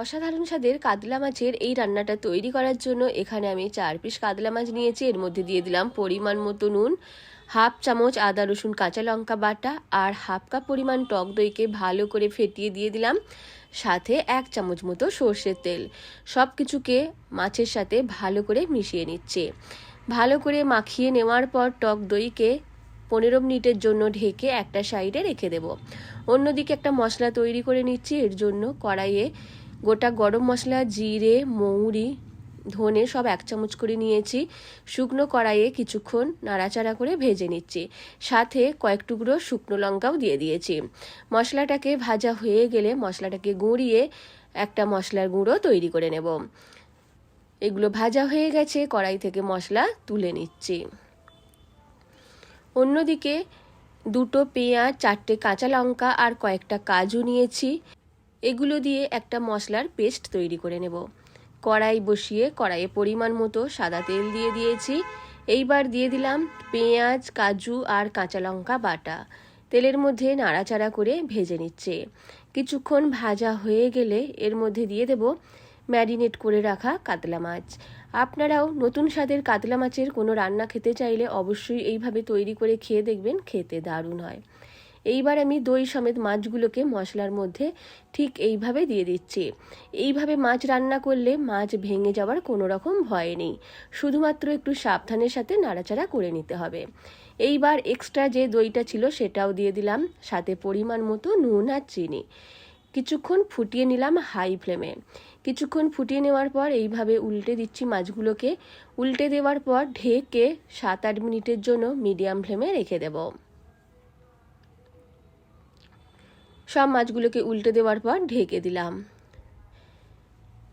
অসাধারণ স্বাদের কাতলা মাছের এই রান্নাটা তৈরি করার জন্য এখানে আমি চার পিস কাতলা মাছ নিয়েছি। এর মধ্যে দিয়ে দিলাম পরিমাণ মতো নুন, হাফ চামচ আদা, রসুন, কাঁচা লঙ্কা বাটা আর হাফ কাপ পরিমাণ টক দইকে ভালো করে ফেটিয়ে দিয়ে দিলাম। সাথে এক চামচ মতো সর্ষের তেল। সব কিছুকে মাছের সাথে ভালো করে মিশিয়ে নিচ্ছে। ভালো করে মাখিয়ে নেওয়ার পর টক দইকে পনেরো মিনিটের জন্য ঢেকে একটা সাইডে রেখে দেব। অন্যদিকে একটা মশলা তৈরি করে নিচ্ছি। এর জন্য কড়াইয়ে গোটা গরম মশলা, জিরে, মৌরি, ধনে সব এক চামচ করে নিয়েছি। শুকনো কড়াইয়ে কিছুক্ষণ নাড়াচাড়া করে ভেজে নিচ্ছি। সাথে কয়েক টুকরো শুকনো লঙ্কাও দিয়ে দিয়েছি। মশলাটাকে ভাজা হয়ে গেলে মশলাটাকে গুঁড়িয়ে একটা মশলার গুঁড়ো তৈরি করে নেব। এগুলো ভাজা হয়ে গেছে, কড়াই থেকে মশলা তুলে নিচ্ছি। অন্যদিকে দুটো পেঁয়াজ, চারটে কাঁচা লঙ্কা আর কয়েকটা কাজু নিয়েছি। এগুলো দিয়ে একটা মশলার পেস্ট তৈরি করে নেব। কড়াই বসিয়ে কড়াইয়ে পরিমাণ মতো সাদা তেল দিয়ে দিয়েছি। এইবার দিয়ে দিলাম পেঁয়াজ, কাজু আর কাঁচা লঙ্কা বাটা। তেলের মধ্যে নাড়াচাড়া করে ভেজে নিচ্ছে। কিছুক্ষণ ভাজা হয়ে গেলে এর মধ্যে দিয়ে দেব ম্যারিনেট করে রাখা কাতলা মাছ। আপনারাও নতুন স্বাদের কাতলা মাছের কোনো রান্না খেতে চাইলে অবশ্যই এইভাবে তৈরি করে খেয়ে দেখবেন, খেতে দারুণ হয়। এইবার আমি দই সমেত মাছগুলোকে মশলার মধ্যে ঠিক এইভাবে দিয়ে দিচ্ছি। এইভাবে মাছ রান্না করলে মাছ ভেঙে যাওয়ার কোনো রকম ভয় নেই। শুধুমাত্র একটু সাবধানের সাথে নাড়াচাড়া করে নিতে হবে। এইবার এক্সট্রা যে দইটা ছিল সেটাও দিয়ে দিলাম, সাথে পরিমাণ মতো নুন আর চিনি। কিছুক্ষণ ফুটিয়ে নিলাম হাই ফ্লেমে কিছুক্ষণ ফুটিয়ে নেওয়ার পর এইভাবে উল্টে দিচ্ছি মাছগুলোকে। উল্টে দেওয়ার পর ঢেকে সাত আট মিনিটের জন্য মিডিয়াম ফ্লেমে রেখে দেব। সব মাছগুলোকে উল্টে দেওয়ার পর ঢেকে দিলাম।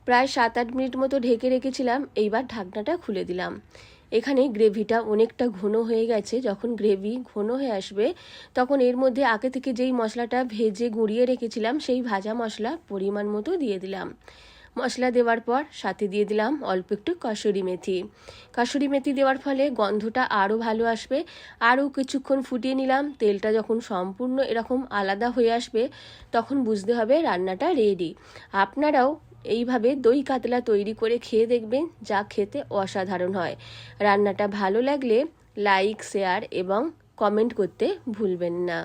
প্রায় সাত আট মিনিট মতো ঢেকে রেখেছিলাম, এইবার ঢাকনাটা খুলে দিলাম। এখানে গ্রেভিটা অনেকটা ঘন হয়ে গেছে, যখন গ্রেভি ঘন হয়ে আসবে, তখন এর মধ্যে আগে থেকে যেই মশলাটা ভেজে গুঁড়িয়ে রেখেছিলাম, সেই ভাজা মশলা পরিমাণ মতো দিয়ে দিলাম। মশলা দেওয়ার পর সাথে দিয়ে দিলাম অল্প একটু কসুরি মেথি। কসুরি মেথি দেওয়ার ফলে গন্ধটা আরও ভালো আসবে। আরও কিছুক্ষণ ফুটিয়ে নিলাম। তেলটা যখন সম্পূর্ণ এরকম আলাদা হয়ে আসবে, তখন বুঝতে হবে রান্নাটা রেডি আপনারাও এইভাবে দই কাতলা তৈরি করে খেয়ে দেখবেন, যা খেতে অসাধারণ হয়। রান্নাটা ভালো লাগলে লাইক শেয়ার এবং কমেন্ট করতে ভুলবেন না।